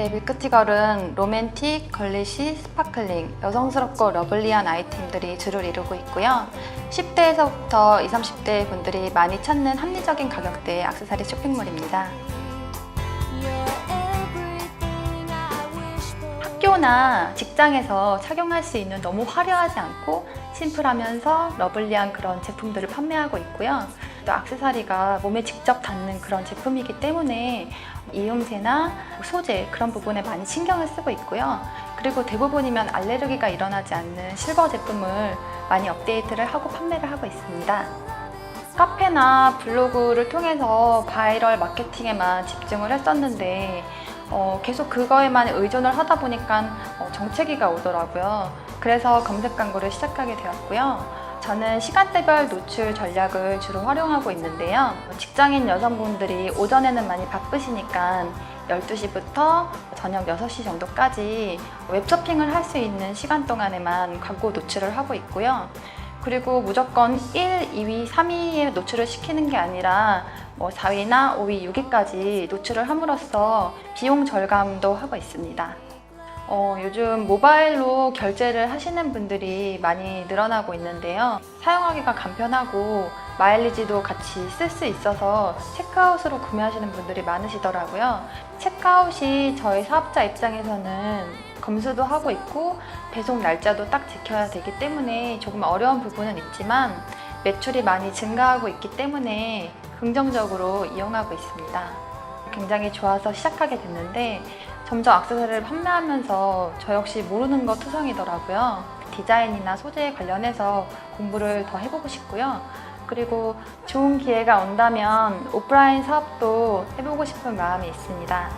네, 밀크티걸은 로맨틱, 걸리시, 스파클링, 여성스럽고 러블리한 아이템들이 주를 이루고 있고요. 10대에서부터 20, 30대 분들이 많이 찾는 합리적인 가격대의 액세서리 쇼핑몰입니다. 학교나 직장에서 착용할 수 있는 너무 화려하지 않고 심플하면서 러블리한 그런 제품들을 판매하고 있고요. 또 액세서리가 몸에 직접 닿는 그런 제품이기 때문에 이음새나 소재 그런 부분에 많이 신경을 쓰고 있고요. 그리고 대부분이면 알레르기가 일어나지 않는 실버 제품을 많이 업데이트를 하고 판매를 하고 있습니다. 카페나 블로그를 통해서 바이럴 마케팅에만 집중을 했었는데 어, 계속 그거에만 의존을 하다 보니까 어, 정체기가 오더라고요. 그래서 검색 광고를 시작하게 되었고요. 저는 시간대별 노출 전략을 주로 활용하고 있는데요. 직장인 여성분들이 오전에는 많이 바쁘시니까 12시부터 저녁 6시 정도까지 웹쇼핑을 할 수 있는 시간 동안에만 광고 노출을 하고 있고요. 그리고 무조건 1, 2위, 3위에 노출을 시키는 게 아니라 뭐 4위나 5위, 6위까지 노출을 함으로써 비용 절감도 하고 있습니다. 어, 요즘 모바일로 결제를 하시는 분들이 많이 늘어나고 있는데요. 사용하기가 간편하고 마일리지도 같이 쓸 수 있어서 체크아웃으로 구매하시는 분들이 많으시더라고요. 체크아웃이 저희 사업자 입장에서는 검수도 하고 있고 배송 날짜도 딱 지켜야 되기 때문에 조금 어려운 부분은 있지만 매출이 많이 증가하고 있기 때문에 긍정적으로 이용하고 있습니다. 굉장히 좋아서 시작하게 됐는데 점점 액세서리를 판매하면서 저 역시 모르는 거 투성이더라고요. 디자인이나 소재에 관련해서 공부를 더 해보고 싶고요. 그리고 좋은 기회가 온다면 오프라인 사업도 해보고 싶은 마음이 있습니다.